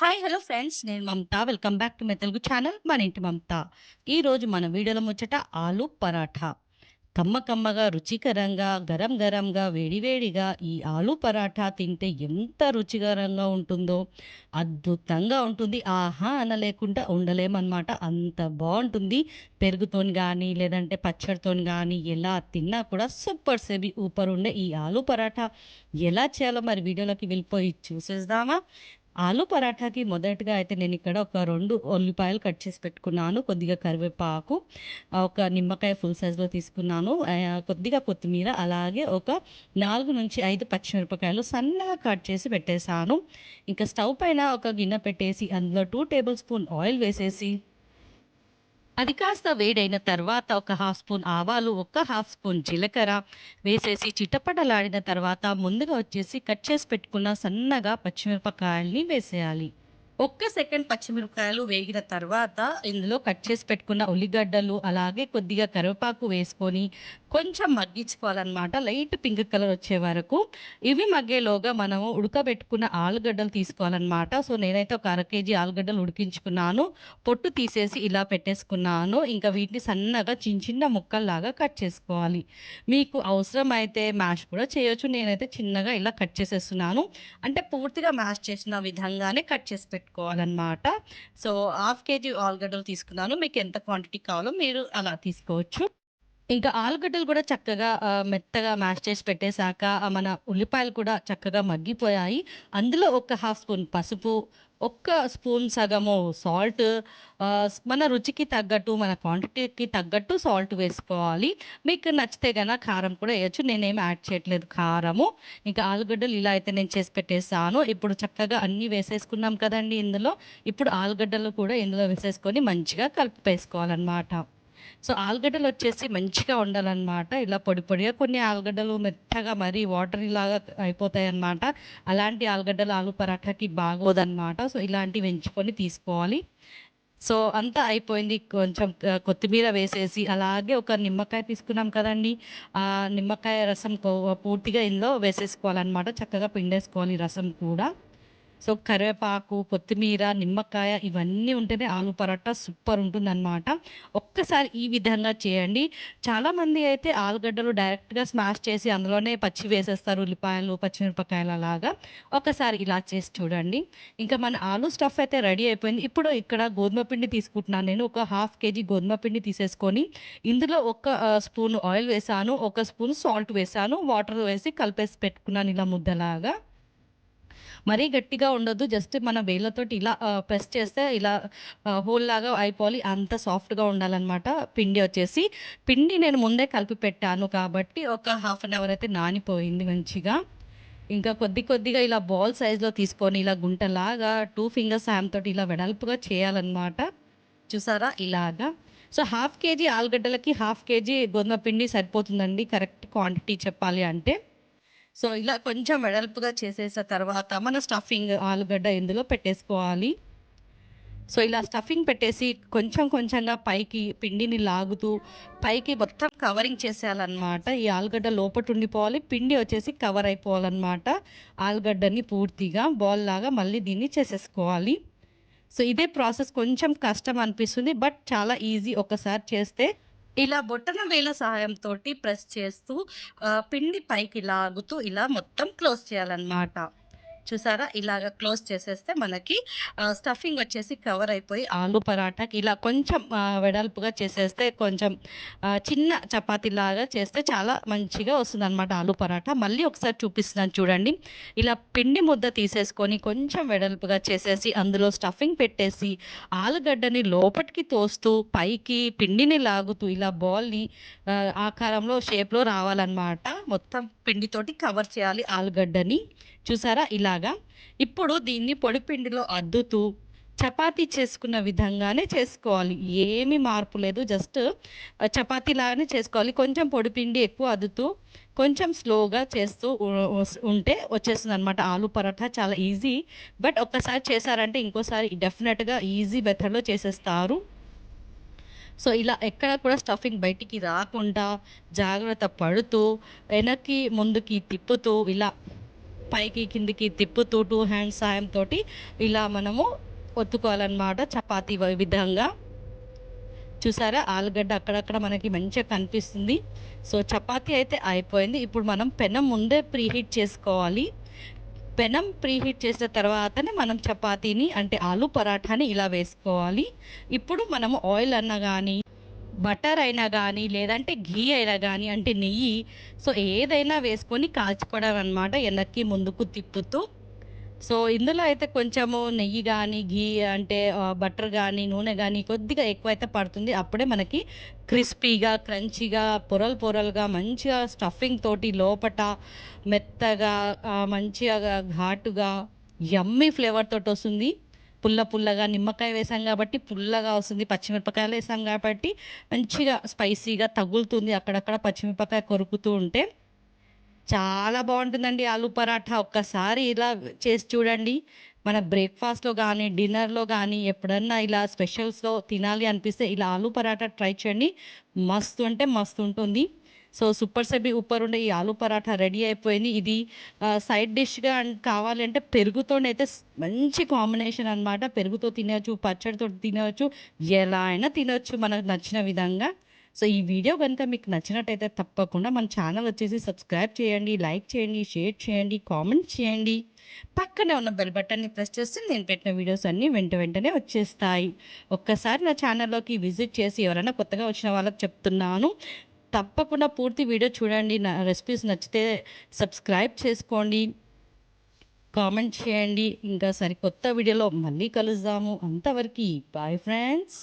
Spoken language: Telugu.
హాయ్ హలో ఫ్రెండ్స్ నేను Mamata. Welcome back to my Telugu channel మన ఇంటి మమత. ఈరోజు మన వీడియోలో ముచ్చట ఆలు పరాఠా. కమ్మ కమ్మగా రుచికరంగా గరం గరంగా వేడివేడిగా ఈ ఆలు పరాఠా తింటే ఎంత రుచికరంగా ఉంటుందో అద్భుతంగా ఉంటుంది. ఆహా అనలేకుండా ఉండలేమన్నమాట. అంత బాగుంటుంది. పెరుగుతో కానీ లేదంటే పచ్చడితోని కానీ ఎలా తిన్నా కూడా సూపర్ సెబి ఊపర్ ఉండే ఈ ఆలు పరాఠా. ఎలా చేయాలో మరి వీడియోలోకి వెళ్ళిపోయి చూసేద్దామా? ఆలు పరాఠాకి మొదటగా అయితే నేను ఇక్కడ ఒక రెండు ఉల్లిపాయలు కట్ చేసి పెట్టుకున్నాను. కొద్దిగా కరివేపాకు ఒక నిమ్మకాయ ఫుల్ సైజ్లో తీసుకున్నాను. కొద్దిగా కొత్తిమీర అలాగే ఒక నాలుగు నుంచి ఐదు పచ్చిమిరపకాయలు సన్నగా కట్ చేసి పెట్టేశాను. ఇంకా స్టవ్ పైన ఒక గిన్నె పెట్టేసి అందులో టూ టేబుల్ స్పూన్ ఆయిల్ వేసేసి అది కాస్త వేడైన తర్వాత ఒక హాఫ్ స్పూన్ ఆవాలు ఒక హాఫ్ స్పూన్ జీలకర్ర వేసేసి చిటపటలాడిన తర్వాత ముందుగా వచ్చేసి కట్ చేసి పెట్టుకున్న సన్నగా పచ్చిమిరపకాయల్ని వేసేయాలి. ఒక్క సెకండ్ పచ్చిమిరపకాయలు వేగిన తర్వాత ఇందులో కట్ చేసి పెట్టుకున్న ఉల్లిగడ్డలు అలాగే కొద్దిగా కరివేపాకు వేసుకొని కొంచెం మగ్గించుకోవాలన్నమాట. లైట్ పింక్ కలర్ వచ్చే వరకు ఇవి మగ్గేలోగా మనము ఉడకబెట్టుకున్న ఆలుగడ్డలు తీసుకోవాలన్నమాట. సో నేనైతే ఒక అర కేజీ ఆలుగడ్డలు ఉడికించుకున్నాను. పొట్టు తీసేసి ఇలా పెట్టేసుకున్నాను. ఇంకా వీటిని సన్నగా చిన్న చిన్న ముక్కల్లాగా కట్ చేసుకోవాలి. మీకు అవసరం అయితే మ్యాష్ కూడా చేయొచ్చు. నేనైతే చిన్నగా ఇలా కట్ చేసేస్తున్నాను. అంటే పూర్తిగా మ్యాష్ చేసిన విధంగానే కట్ చేసి పెట్టుకోవాలన్నమాట. సో హాఫ్ కేజీ ఆలుగడ్డలు తీసుకున్నాను. మీకు ఎంత క్వాంటిటీ కావాలో మీరు అలా తీసుకోవచ్చు. ఇంకా ఆలుగడ్డలు కూడా చక్కగా ఆ, మెత్తగా మ్యాష్ చేసి పెట్టేశాక ఆ, మన ఉల్లిపాయలు కూడా చక్కగా మగ్గిపోయాయి. అందులో ఒక హాఫ్ స్పూన్ పసుపు ఒక్క స్పూన్ సగము సాల్ట్ మన రుచికి తగ్గట్టు మన క్వాంటిటీకి తగ్గట్టు సాల్ట్ వేసుకోవాలి. మీకు నచ్చితే గన కారం కూడా వేయచ్చు. నేనేమి యాడ్ చేయట్లేదు కారము. ఇంకా ఆలుగడ్డలు ఇలా అయితే నేను చేసి పెట్టేసాను ఇప్పుడు చక్కగా అన్నీ వేసేసుకున్నాం కదండి ఇందులో. ఇప్పుడు ఆలుగడ్డలు కూడా ఇందులో వేసేసుకొని మంచిగా కలిపేసుకోవాలన్నమాట సో ఆలుగడ్డలు వచ్చేసి మంచిగా ఉండాలన్నమాట. ఇలా పొడి పొడిగా కొన్ని ఆలుగడ్డలు మెత్తగా మరీ వాటర్ లాగా అయిపోతాయి అన్నమాట అలాంటి ఆలుగడ్డలు ఆలు పరాఠాకి బాగోదన్నమాట. సో ఇలాంటివి ఎంచుకొని తీసుకోవాలి. సో అంతా అయిపోయింది. కొంచెం కొత్తిమీర వేసేసి అలాగే ఒక నిమ్మకాయ తీసుకున్నాం కదండి. ఆ నిమ్మకాయ రసం కో- పూర్తిగా ఇందులో వేసేసుకోవాలన్నమాట. చక్కగా పిండేసుకోవాలి రసం కూడా. సో కరివేపాకు కొత్తిమీర నిమ్మకాయ ఇవన్నీ ఉంటేనే ఆలు పరోటా సూపర్ ఉంటుందన్నమాట. ఒక్కసారి ఈ విధంగా చేయండి. చాలామంది అయితే ఆలుగడ్డలు డైరెక్ట్గా స్మాష్ చేసి అందులోనే పచ్చి వేసేస్తారు ఉల్లిపాయలు పచ్చిమిరపకాయలు అలాగా. ఒకసారి ఇలా చేసి చూడండి. ఇంకా మన ఆలు స్టఫ్ అయితే రెడీ అయిపోయింది. ఇప్పుడు ఇక్కడ గోధుమ పిండి తీసుకుంటున్నాను నేను. ఒక హాఫ్ కేజీ గోధుమ పిండి తీసేసుకొని ఇందులో ఒక స్పూన్ ఆయిల్ వేసాను. ఒక స్పూన్ సాల్ట్ వేసాను. వాటర్ వేసి కలిపేసి పెట్టుకున్నాను ఇలా ముద్దలాగా. మరీ గట్టిగా ఉండొద్దు జస్ట్ మన వేళ్ళతోటి ఇలా ప్రెస్ చేస్తే ఇలా హోల్ లాగా అయిపోవాలి అంత సాఫ్ట్గా ఉండాలన్నమాట పిండి వచ్చేసి. పిండి నేను ముందే కలిపి పెట్టాను కాబట్టి ఒక హాఫ్ అన్ అవర్ అయితే నానిపోయింది మంచిగా. ఇంకా కొద్ది కొద్దిగా ఇలా బాల్ సైజ్లో తీసుకొని ఇలా గుంటలాగా టూ ఫింగర్స్ హ్యామ్ తోటి ఇలా వెడల్పుగా చేయాలన్నమాట. చూసారా? ఇలాగా. సో హాఫ్ కేజీ ఆలుగడ్డలకి హాఫ్ కేజీ గోధుమ పిండి సరిపోతుందండి కరెక్ట్ క్వాంటిటీ చెప్పాలి అంటే. సో ఇలా కొంచెం వెడల్పుగా చేసేసిన తర్వాత మన స్టఫింగ్ ఆలుగడ్డ ఇందులో పెట్టేసుకోవాలి. సో ఇలా స్టఫింగ్ పెట్టేసి కొంచెం కొంచెంగా పైకి పిండిని లాగుతూ పైకి మొత్తం కవరింగ్ చేసేయాలన్నమాట. ఈ ఆలుగడ్డ లోపట ఉండిపోవాలి పిండి వచ్చేసి కవర్ అయిపోవాలన్నమాట. ఆలుగడ్డని పూర్తిగా బాల్ లాగా మళ్ళీ దీన్ని చేసేసుకోవాలి. సో ఇదే ప్రాసెస్ కొంచెం కష్టం అనిపిస్తుంది బట్ చాలా ఈజీ ఒకసారి చేస్తే ఇలా బొట్టన వేల సహాయంతో ప్రెస్ చేస్తూ పిండి పైకి లాగుతూ ఇలా మొత్తం క్లోజ్ చేయాలన్నమాట. చూసారా? ఇలాగ క్లోజ్ చేసేస్తే మనకి స్టఫింగ్ వచ్చేసి కవర్ అయిపోయి ఆలు పరాటాకి ఇలా కొంచెం వెడల్పుగా చేసేస్తే కొంచెం చిన్న చపాతీ లాగా చేస్తే చాలా మంచిగా వస్తుంది అనమాట ఆలు పరాటా. మళ్ళీ ఒకసారి చూపిస్తున్నాను చూడండి. ఇలా పిండి ముద్ద తీసేసుకొని కొంచెం వెడల్పుగా చేసేసి అందులో స్టఫింగ్ పెట్టేసి ఆలుగడ్డని లోపటికి తోస్తూ పైకి పిండిని లాగుతూ ఇలా బాల్ని ఆకారంలో షేప్లో రావాలన్నమాట. మొత్తం పిండితోటి కవర్ చేయాలి ఆలుగడ్డని. చూసారా? ఇలాగా. ఇప్పుడు దీన్ని పొడిపిండిలో అద్దుతూ చపాతీ చేసుకున్న విధంగానే చేసుకోవాలి. ఏమీ మార్పు లేదు. జస్ట్ చపాతీ లాగానే చేసుకోవాలి. కొంచెం పొడిపిండి ఎక్కువ అద్దుతూ కొంచెం స్లోగా చేస్తూ ఉంటే వచ్చేస్తుంది అనమాట ఆలు పరోటా చాలా ఈజీ. బట్ ఒక్కసారి చేశారంటే ఇంకోసారి డెఫినెట్గా ఈజీ మెథడ్లో చేసేస్తారు. సో ఇలా ఎక్కడ కూడా స్టఫింగ్ బయటికి రాకుండా జాగ్రత్త పడుతూ వెనక్కి ముందుకి తిప్పుతూ ఇలా పైకి కిందికి తిప్పుతూ టూ హ్యాండ్స్ సాయంతోటి ఇలా మనము ఒత్తుకోవాలన్నమాట చపాతీ విధంగా. చూసారా? ఆలుగడ్డ అక్కడక్కడ మనకి మంచిగా కనిపిస్తుంది. సో చపాతీ అయితే అయిపోయింది. ఇప్పుడు మనం పెనం ముందే ప్రీహీట్ చేసుకోవాలి. పెనం ప్రీహీట్ చేసిన తర్వాతనే మనం చపాతీని అంటే ఆలు పరాఠాని ఇలా వేసుకోవాలి. ఇప్పుడు మనము ఆయిల్ అన్నా కానీ బటర్ అయినా కానీ లేదంటే ఘీ అయినా కానీ అంటే నెయ్యి. సో ఏదైనా వేసుకొని కాల్చుకోవడం అనమాట వెనక్కి ముందుకు తిప్పుతూ. సో ఇందులో అయితే కొంచెము నెయ్యి కానీ ఘీ అంటే బటర్ కానీ నూనె కానీ కొద్దిగా ఎక్కువైతే పడుతుంది. అప్పుడే మనకి క్రిస్పీగా క్రంచీగా పొరలు పొరలుగా మంచిగా స్టఫింగ్ తోటి లోపట మెత్తగా మంచిగా ఘాటుగా యమ్మీ ఫ్లేవర్ తోటి వస్తుంది. పుల్ల పుల్లగా నిమ్మకాయ వేసాం కాబట్టి పుల్లగా వస్తుంది. పచ్చిమిరపకాయలు వేసాం కాబట్టి మంచిగా స్పైసీగా తగులుతుంది. అక్కడక్కడ పచ్చిమిరపకాయ కొరుకుతూ ఉంటే చాలా బాగుంటుందండి ఆలు పరాఠా. ఒక్కసారి ఇలా చేసి చూడండి. మన బ్రేక్ఫాస్ట్లో కానీ డిన్నర్లో కానీ ఎప్పుడన్నా ఇలా స్పెషల్స్లో తినాలి అనిపిస్తే ఇలా ఆలు పరాఠా ట్రై చేయండి. మస్తు అంటే మస్తు ఉంటుంది. సో సూపర్ సెబీ ఉప్పర్ ఉండే ఈ ఆలు పరాఠా రెడీ అయిపోయింది. ఇది సైడ్ డిష్గా కావాలంటే పెరుగుతోనైతే మంచి కాంబినేషన్ అన్నమాట. పెరుగుతో తినవచ్చు పచ్చడితో తినవచ్చు ఎలా అయినా తినవచ్చు మనకు నచ్చిన విధంగా. సో ఈ వీడియో కనుక మీకు నచ్చినట్టయితే తప్పకుండా మన ఛానల్ వచ్చేసి సబ్స్క్రైబ్ చేయండి లైక్ చేయండి షేర్ చేయండి కామెంట్ చేయండి. పక్కనే ఉన్న బెల్ బటన్ని ప్రెస్ చేస్తే నేను పెట్టిన వీడియోస్ అన్నీ వెంట వెంటనే వచ్చేస్తాయి. ఒక్కసారి నా ఛానల్లోకి విజిట్ చేసి ఎవరైనా కొత్తగా వచ్చిన వాళ్ళకి చెప్తున్నాను. తప్పకుండా పూర్తి వీడియో చూడండి. నా రెసిపీస్ నచ్చితే సబ్స్క్రైబ్ చేసుకోండి. కామెంట్ చేయండి. ఇంకా సరికొత్త వీడియోలో మళ్ళీ కలుద్దాము. అంతవరకు బాయ్ ఫ్రెండ్స్